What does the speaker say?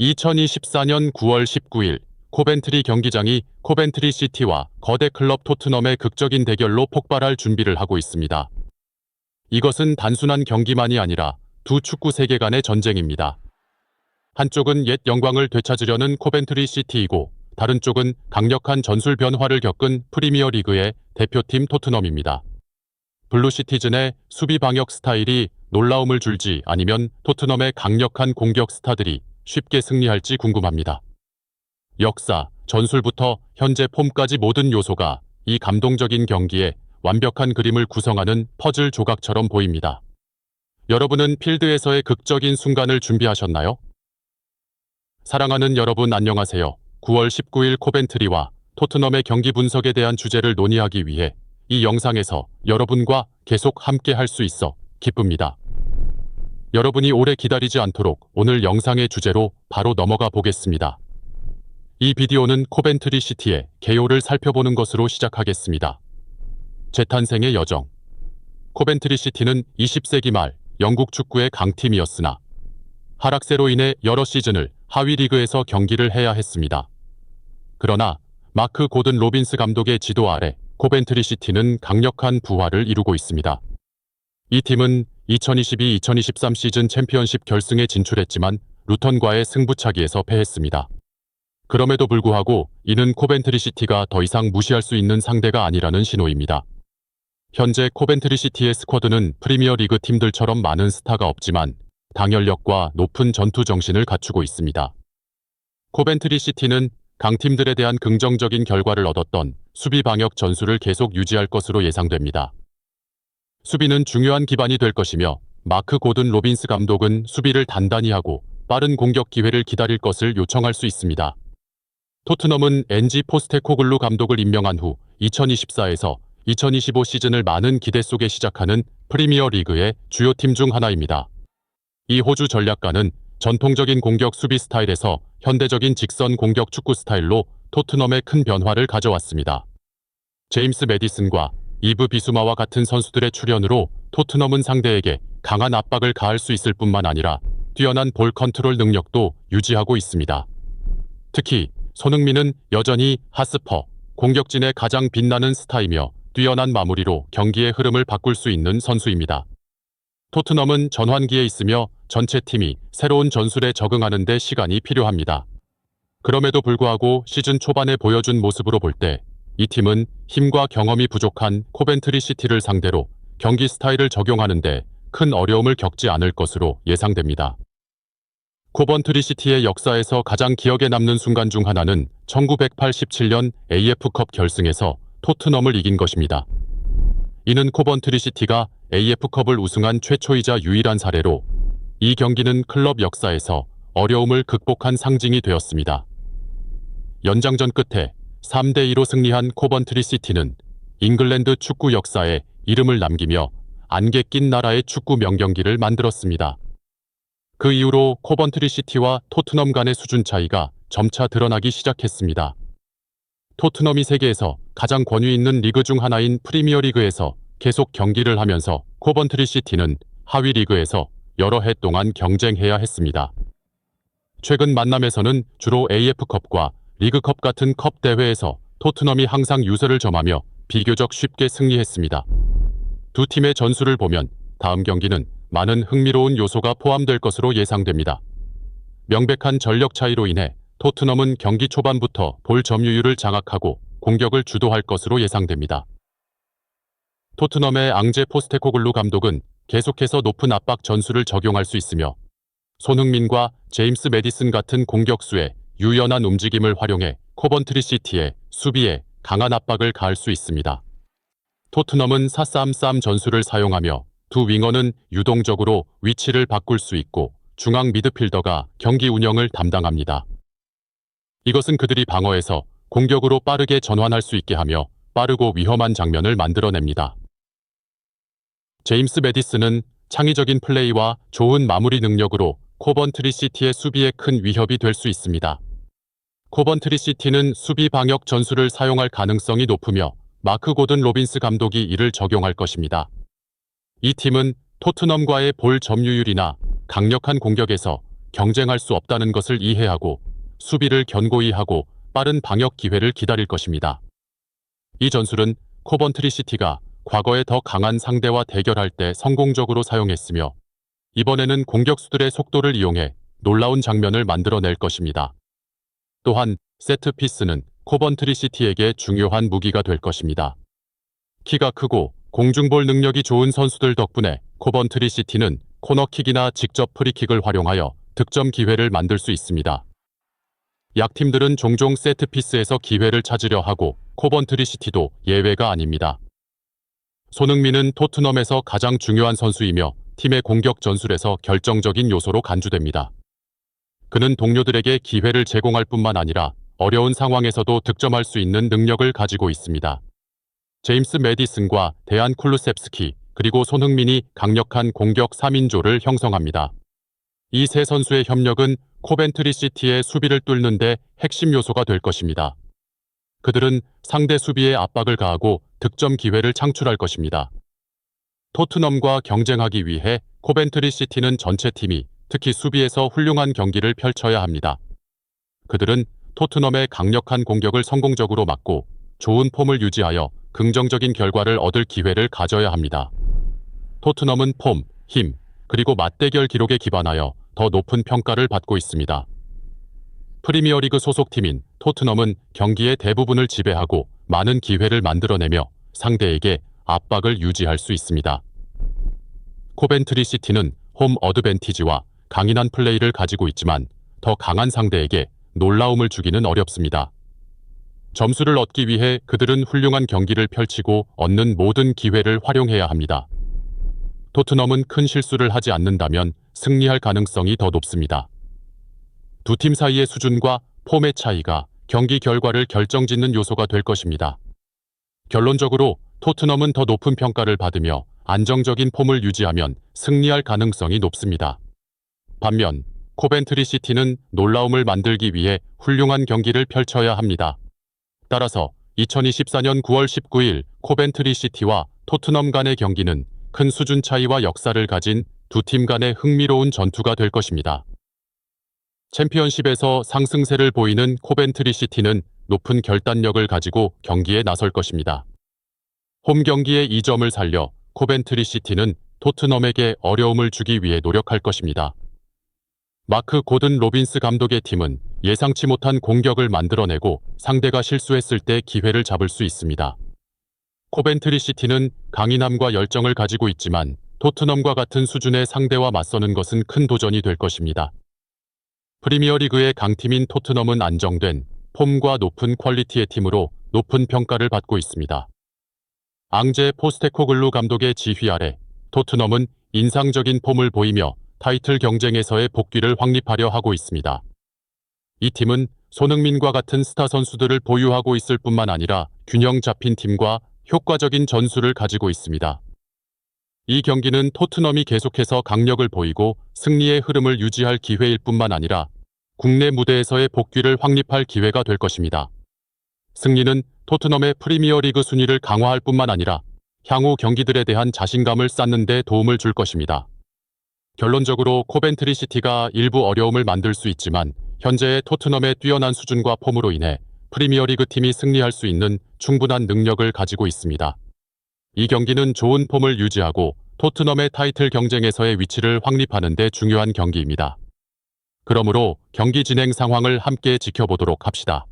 2024년 9월 19일 코벤트리 경기장이 코벤트리 시티와 거대 클럽 토트넘의 극적인 대결로 폭발할 준비를 하고 있습니다. 이것은 단순한 경기만이 아니라 두 축구 세계 간의 전쟁입니다. 한쪽은 옛 영광을 되찾으려는 코벤트리 시티이고 다른 쪽은 강력한 전술 변화를 겪은 프리미어 리그의 대표팀 토트넘입니다. 블루 시티즌의 수비 방역 스타일이 놀라움을 줄지 아니면 토트넘의 강력한 공격 스타들이 쉽게 승리할지 궁금합니다. 역사, 전술부터 현재 폼까지 모든 요소가 이 감동적인 경기에 완벽한 그림을 구성하는 퍼즐 조각처럼 보입니다. 여러분은 필드에서의 극적인 순간을 준비하셨나요? 사랑하는 여러분 안녕하세요. 9월 19일 코벤트리와 토트넘의 경기 분석에 대한 주제를 논의하기 위해 이 영상에서 여러분과 계속 함께 할 수 있어 기쁩니다. 여러분이 오래 기다리지 않도록 오늘 영상의 주제로 바로 넘어가 보겠습니다. 이 비디오는 코벤트리 시티의 개요를 살펴보는 것으로 시작하겠습니다. 재탄생의 여정 코벤트리 시티는 20세기 말 영국 축구의 강팀이었으나 하락세로 인해 여러 시즌을 하위 리그에서 경기를 해야 했습니다. 그러나 마크 고든 로빈스 감독의 지도 아래 코벤트리 시티는 강력한 부활을 이루고 있습니다. 이 팀은 2022-2023 시즌 챔피언십 결승에 진출했지만 루턴과의 승부차기에서 패했습니다. 그럼에도 불구하고 이는 코벤트리 시티가 더 이상 무시할 수 있는 상대가 아니라는 신호입니다. 현재 코벤트리 시티의 스쿼드는 프리미어 리그 팀들처럼 많은 스타가 없지만 당열력과 높은 전투 정신을 갖추고 있습니다. 코벤트리 시티는 강팀들에 대한 긍정적인 결과를 얻었던 수비 방역 전술을 계속 유지할 것으로 예상됩니다. 수비는 중요한 기반이 될 것이며 마크 고든 로빈스 감독은 수비를 단단히 하고 빠른 공격 기회를 기다릴 것을 요청할 수 있습니다. 토트넘은 엔지 포스테코글루 감독을 임명한 후 2024에서 2025 시즌을 많은 기대 속에 시작하는 프리미어 리그의 주요 팀 중 하나입니다. 이 호주 전략가는 전통적인 공격 수비 스타일에서 현대적인 직선 공격 축구 스타일로 토트넘에 큰 변화를 가져왔습니다. 제임스 메디슨과 이브 비수마와 같은 선수들의 출연으로 토트넘은 상대에게 강한 압박을 가할 수 있을 뿐만 아니라 뛰어난 볼 컨트롤 능력도 유지하고 있습니다. 특히 손흥민은 여전히 하스퍼, 공격진의 가장 빛나는 스타이며 뛰어난 마무리로 경기의 흐름을 바꿀 수 있는 선수입니다. 토트넘은 전환기에 있으며 전체 팀이 새로운 전술에 적응하는 데 시간이 필요합니다. 그럼에도 불구하고 시즌 초반에 보여준 모습으로 볼 때 이 팀은 힘과 경험이 부족한 코벤트리 시티를 상대로 경기 스타일을 적용하는데 큰 어려움을 겪지 않을 것으로 예상됩니다. 코번트리 시티의 역사에서 가장 기억에 남는 순간 중 하나는 1987년 AF컵 결승에서 토트넘을 이긴 것입니다. 이는 코번트리 시티가 AF컵을 우승한 최초이자 유일한 사례로 이 경기는 클럽 역사에서 어려움을 극복한 상징이 되었습니다. 연장전 끝에 3대2로 승리한 코번트리 시티는 잉글랜드 축구 역사에 이름을 남기며 안개 낀 나라의 축구 명경기를 만들었습니다. 그 이후로 코번트리 시티와 토트넘 간의 수준 차이가 점차 드러나기 시작했습니다. 토트넘이 세계에서 가장 권위 있는 리그 중 하나인 프리미어 리그에서 계속 경기를 하면서 코번트리 시티는 하위 리그에서 여러 해 동안 경쟁해야 했습니다. 최근 만남에서는 주로 AF컵과 리그컵 같은 컵 대회에서 토트넘이 항상 유세를 점하며 비교적 쉽게 승리했습니다. 두 팀의 전술을 보면 다음 경기는 많은 흥미로운 요소가 포함될 것으로 예상됩니다. 명백한 전력 차이로 인해 토트넘은 경기 초반부터 볼 점유율을 장악하고 공격을 주도할 것으로 예상됩니다. 토트넘의 앙제 포스테코글루 감독은 계속해서 높은 압박 전술을 적용할 수 있으며 손흥민과 제임스 메디슨 같은 공격수의 유연한 움직임을 활용해 코번트리 시티의 수비에 강한 압박을 가할 수 있습니다. 토트넘은 4-3-3 전술을 사용하며 두 윙어는 유동적으로 위치를 바꿀 수 있고 중앙 미드필더가 경기 운영을 담당합니다. 이것은 그들이 방어에서 공격으로 빠르게 전환할 수 있게 하며 빠르고 위험한 장면을 만들어냅니다. 제임스 메디스는 창의적인 플레이와 좋은 마무리 능력으로 코번트리 시티의 수비에 큰 위협이 될 수 있습니다. 코번트리 시티는 수비 방역 전술을 사용할 가능성이 높으며 마크 고든 로빈스 감독이 이를 적용할 것입니다. 이 팀은 토트넘과의 볼 점유율이나 강력한 공격에서 경쟁할 수 없다는 것을 이해하고 수비를 견고히 하고 빠른 방역 기회를 기다릴 것입니다. 이 전술은 코번트리 시티가 과거에 더 강한 상대와 대결할 때 성공적으로 사용했으며 이번에는 공격수들의 속도를 이용해 놀라운 장면을 만들어낼 것입니다. 또한 세트 피스는 코번트리 시티에게 중요한 무기가 될 것입니다. 키가 크고 공중볼 능력이 좋은 선수들 덕분에 코번트리 시티는 코너킥이나 직접 프리킥을 활용하여 득점 기회를 만들 수 있습니다. 약팀들은 종종 세트피스에서 기회를 찾으려 하고 코번트리 시티도 예외가 아닙니다. 손흥민은 토트넘에서 가장 중요한 선수이며 팀의 공격 전술에서 결정적인 요소로 간주됩니다. 그는 동료들에게 기회를 제공할 뿐만 아니라 어려운 상황에서도 득점할 수 있는 능력을 가지고 있습니다. 제임스 메디슨과 데안 쿨루셉스키 그리고 손흥민이 강력한 공격 3인조를 형성합니다. 이 세 선수의 협력은 코벤트리 시티의 수비를 뚫는 데 핵심 요소가 될 것입니다. 그들은 상대 수비에 압박을 가하고 득점 기회를 창출할 것입니다. 토트넘과 경쟁하기 위해 코벤트리 시티는 전체 팀이 특히 수비에서 훌륭한 경기를 펼쳐야 합니다. 그들은 토트넘의 강력한 공격을 성공적으로 막고 좋은 폼을 유지하여 긍정적인 결과를 얻을 기회를 가져야 합니다. 토트넘은 폼, 힘, 그리고 맞대결 기록에 기반하여 더 높은 평가를 받고 있습니다. 프리미어리그 소속팀인 토트넘은 경기의 대부분을 지배하고 많은 기회를 만들어내며 상대에게 압박을 유지할 수 있습니다. 코벤트리 시티는 홈 어드밴티지와 강인한 플레이를 가지고 있지만 더 강한 상대에게 놀라움을 주기는 어렵습니다. 점수를 얻기 위해 그들은 훌륭한 경기를 펼치고 얻는 모든 기회를 활용해야 합니다. 토트넘은 큰 실수를 하지 않는다면 승리할 가능성이 더 높습니다. 두 팀 사이의 수준과 폼의 차이가 경기 결과를 결정짓는 요소가 될 것입니다. 결론적으로 토트넘은 더 높은 평가를 받으며 안정적인 폼을 유지하면 승리할 가능성이 높습니다. 반면 코벤트리 시티는 놀라움을 만들기 위해 훌륭한 경기를 펼쳐야 합니다. 따라서 2024년 9월 19일 코벤트리 시티와 토트넘 간의 경기는 큰 수준 차이와 역사를 가진 두 팀 간의 흥미로운 전투가 될 것입니다. 챔피언십에서 상승세를 보이는 코벤트리 시티는 높은 결단력을 가지고 경기에 나설 것입니다. 홈 경기의 2점을 살려 코벤트리 시티는 토트넘에게 어려움을 주기 위해 노력할 것입니다. 마크 고든 로빈스 감독의 팀은 예상치 못한 공격을 만들어내고 상대가 실수했을 때 기회를 잡을 수 있습니다. 코벤트리 시티는 강인함과 열정을 가지고 있지만 토트넘과 같은 수준의 상대와 맞서는 것은 큰 도전이 될 것입니다. 프리미어리그의 강팀인 토트넘은 안정된 폼과 높은 퀄리티의 팀으로 높은 평가를 받고 있습니다. 앙제 포스테코글루 감독의 지휘 아래 토트넘은 인상적인 폼을 보이며 타이틀 경쟁에서의 복귀를 확립하려 하고 있습니다. 이 팀은 손흥민과 같은 스타 선수들을 보유하고 있을 뿐만 아니라 균형 잡힌 팀과 효과적인 전술을 가지고 있습니다. 이 경기는 토트넘이 계속해서 강력을 보이고 승리의 흐름을 유지할 기회일 뿐만 아니라 국내 무대에서의 복귀를 확립할 기회가 될 것입니다. 승리는 토트넘의 프리미어리그 순위를 강화할 뿐만 아니라 향후 경기들에 대한 자신감을 쌓는 데 도움을 줄 것입니다. 결론적으로 코벤트리 시티가 일부 어려움을 만들 수 있지만 현재의 토트넘의 뛰어난 수준과 폼으로 인해 프리미어리그 팀이 승리할 수 있는 충분한 능력을 가지고 있습니다. 이 경기는 좋은 폼을 유지하고 토트넘의 타이틀 경쟁에서의 위치를 확립하는 데 중요한 경기입니다. 그러므로 경기 진행 상황을 함께 지켜보도록 합시다.